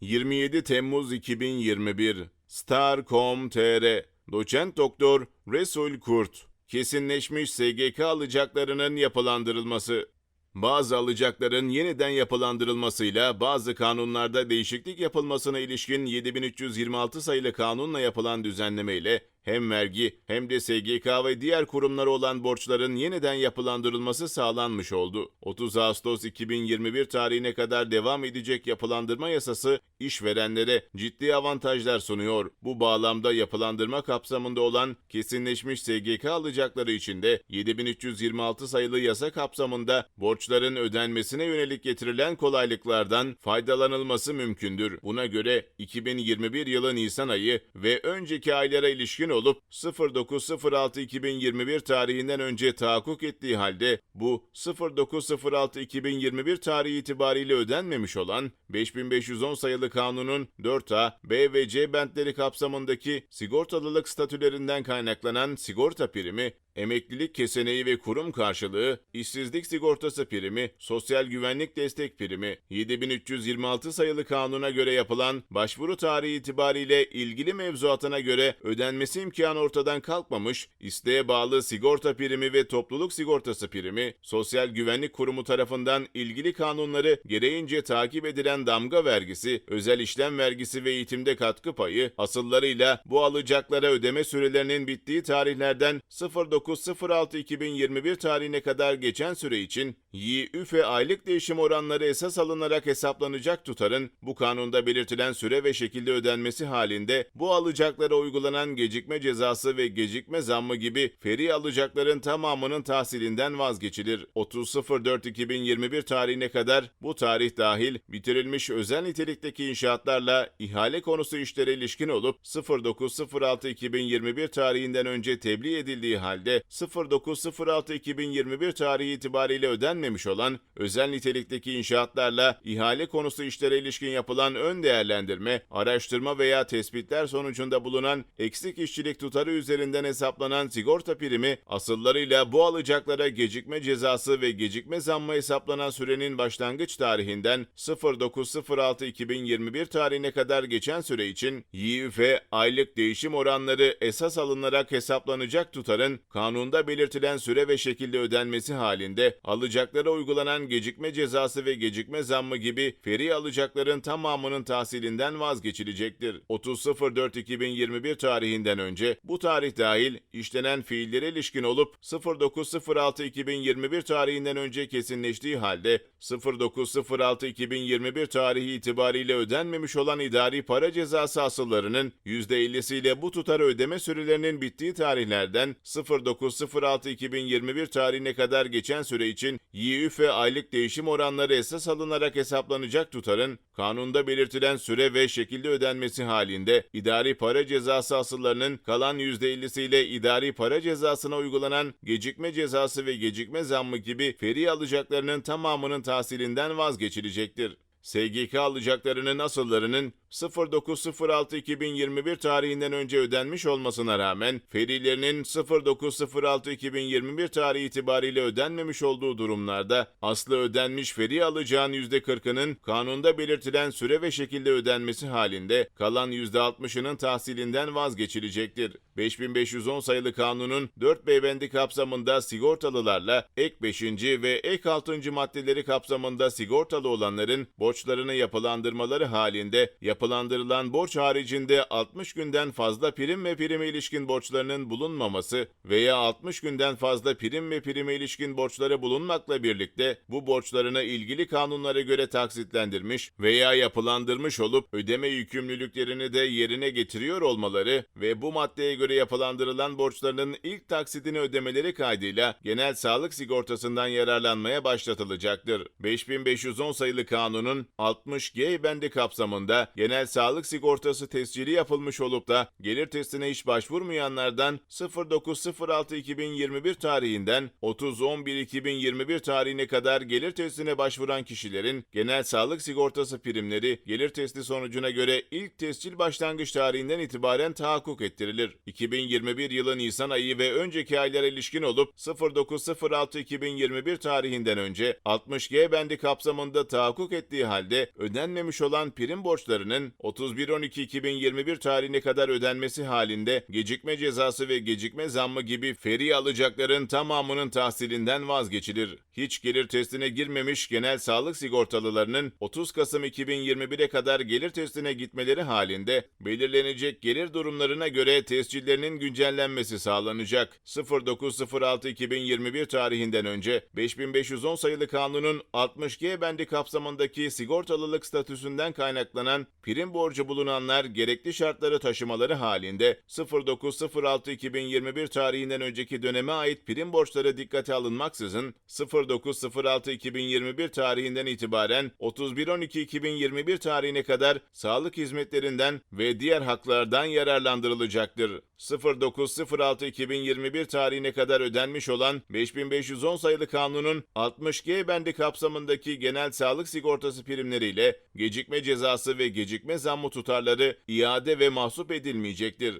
27 Temmuz 2021 Star.com.tr Doçent Doktor Resul Kurt. Kesinleşmiş SGK alacaklarının yapılandırılması. Bazı alacakların yeniden yapılandırılmasıyla bazı kanunlarda değişiklik yapılmasına ilişkin 7326 sayılı kanunla yapılan düzenleme ile hem vergi hem de SGK ve diğer kurumlara olan borçların yeniden yapılandırılması sağlanmış oldu. 30 Ağustos 2021 tarihine kadar devam edecek yapılandırma yasası işverenlere ciddi avantajlar sunuyor. Bu bağlamda yapılandırma kapsamında olan kesinleşmiş SGK alacakları için de 7326 sayılı yasa kapsamında borçların ödenmesine yönelik getirilen kolaylıklardan faydalanılması mümkündür. Buna göre 2021 yılı Nisan ayı ve önceki aylara ilişkin olup 09.06.2021 tarihinden önce tahakkuk ettiği halde bu 09.06.2021 tarihi itibariyle ödenmemiş olan 5510 sayılı kanunun 4A, B ve C bentleri kapsamındaki sigortalılık statülerinden kaynaklanan sigorta primi, emeklilik keseneği ve kurum karşılığı, işsizlik sigortası primi, sosyal güvenlik destek primi, 7326 sayılı kanuna göre yapılan başvuru tarihi itibariyle ilgili mevzuatına göre ödenmesi imkanı ortadan kalkmamış, isteğe bağlı sigorta primi ve topluluk sigortası primi, Sosyal Güvenlik Kurumu tarafından ilgili kanunları gereğince takip edilen damga vergisi, özel işlem vergisi ve eğitimde katkı payı, asıllarıyla bu alacaklara ödeme sürelerinin bittiği tarihlerden 09.06.2021 tarihine kadar geçen süre için YÜFE aylık değişim oranları esas alınarak hesaplanacak tutarın bu kanunda belirtilen süre ve şekilde ödenmesi halinde bu alacaklara uygulanan gecikme cezası ve gecikme zammı gibi feri alacakların tamamının tahsilinden vazgeçilir. 30.04.2021 tarihine kadar bu tarih dahil bitirilmiş özel nitelikteki inşaatlarla ihale konusu işlere ilişkin olup 09.06.2021 tarihinden önce tebliğ edildiği halde 09.06.2021 tarihi itibariyle ödenmemiş olan özel nitelikteki inşaatlarla ihale konusu işlere ilişkin yapılan ön değerlendirme, araştırma veya tespitler sonucunda bulunan eksik işçilik tutarı üzerinden hesaplanan sigorta primi asıllarıyla bu alacaklara gecikme cezası ve gecikme zammı hesaplanan sürenin başlangıç tarihinden 09.06.2021 tarihine kadar geçen süre için YÜF aylık değişim oranları esas alınarak hesaplanacak tutarın kanunda belirtilen süre ve şekilde ödenmesi halinde alacaklara uygulanan gecikme cezası ve gecikme zammı gibi feri alacakların tamamının tahsilinden vazgeçilecektir. 30.04.2021 tarihinden önce bu tarih dahil işlenen fiillere ilişkin olup 09.06.2021 tarihinden önce kesinleştiği halde 09.06.2021 tarihi itibariyle ödenmemiş olan idari para cezası asıllarının %50'siyle bu tutarı ödeme sürelerinin bittiği tarihlerden 09.06.2021 tarihine kadar geçen süre için YÜF aylık değişim oranları esas alınarak hesaplanacak tutarın kanunda belirtilen süre ve şekilde ödenmesi halinde idari para cezası asıllarının kalan %50'siyle idari para cezasına uygulanan gecikme cezası ve gecikme zammı gibi feri alacaklarının tamamının tahsilinden vazgeçilecektir. SGK alacaklarının asıllarının 09.06.2021 tarihinden önce ödenmiş olmasına rağmen ferilerinin 09.06.2021 tarihi itibariyle ödenmemiş olduğu durumlarda aslı ödenmiş feri alacağın %40'ının kanunda belirtilen süre ve şekilde ödenmesi halinde kalan %60'ının tahsilinden vazgeçilecektir. 5510 sayılı kanunun 4 beybendi kapsamında sigortalılarla ek 5. ve ek 6. maddeleri kapsamında sigortalı olanların borçlarını yapılandırmaları halinde yapılandırılan borç haricinde 60 günden fazla prim ve prime ilişkin borçlarının bulunmaması veya 60 günden fazla prim ve prime ilişkin borçları bulunmakla birlikte bu borçlarını ilgili kanunlara göre taksitlendirmiş veya yapılandırmış olup ödeme yükümlülüklerini de yerine getiriyor olmaları ve bu maddeye göre yapılandırılan borçlarının ilk taksidini ödemeleri kaydıyla genel sağlık sigortasından yararlanmaya başlatılacaktır. 5510 sayılı kanunun 60G bendi kapsamında genel genel sağlık sigortası tescili yapılmış olup da gelir testine hiç başvurmayanlardan 09.06.2021 tarihinden 30.11.2021 tarihine kadar gelir testine başvuran kişilerin genel sağlık sigortası primleri gelir testi sonucuna göre ilk tescil başlangıç tarihinden itibaren tahakkuk ettirilir. 2021 yılı Nisan ayı ve önceki aylara ilişkin olup 09.06.2021 tarihinden önce 60G bendi kapsamında tahakkuk ettiği halde ödenmemiş olan prim borçlarının 31.12.2021 tarihine kadar ödenmesi halinde gecikme cezası ve gecikme zammı gibi feri alacakların tamamının tahsilinden vazgeçilir. Hiç gelir testine girmemiş genel sağlık sigortalılarının 30 Kasım 2021'e kadar gelir testine gitmeleri halinde belirlenecek gelir durumlarına göre tescillerinin güncellenmesi sağlanacak. 09.06.2021 tarihinden önce 5510 sayılı kanunun 60G bendi kapsamındaki sigortalılık statüsünden kaynaklanan prim borcu bulunanlar gerekli şartları taşımaları halinde 09.06.2021 tarihinden önceki döneme ait prim borçları dikkate alınmaksızın 09.06.2021 tarihinden itibaren 31.12.2021 tarihine kadar sağlık hizmetlerinden ve diğer haklardan yararlandırılacaktır. 09.06.2021 tarihine kadar ödenmiş olan 5510 sayılı kanunun 60G bendi kapsamındaki genel sağlık sigortası primleriyle gecikme cezası ve gecikme zammı tutarları iade ve mahsup edilmeyecektir.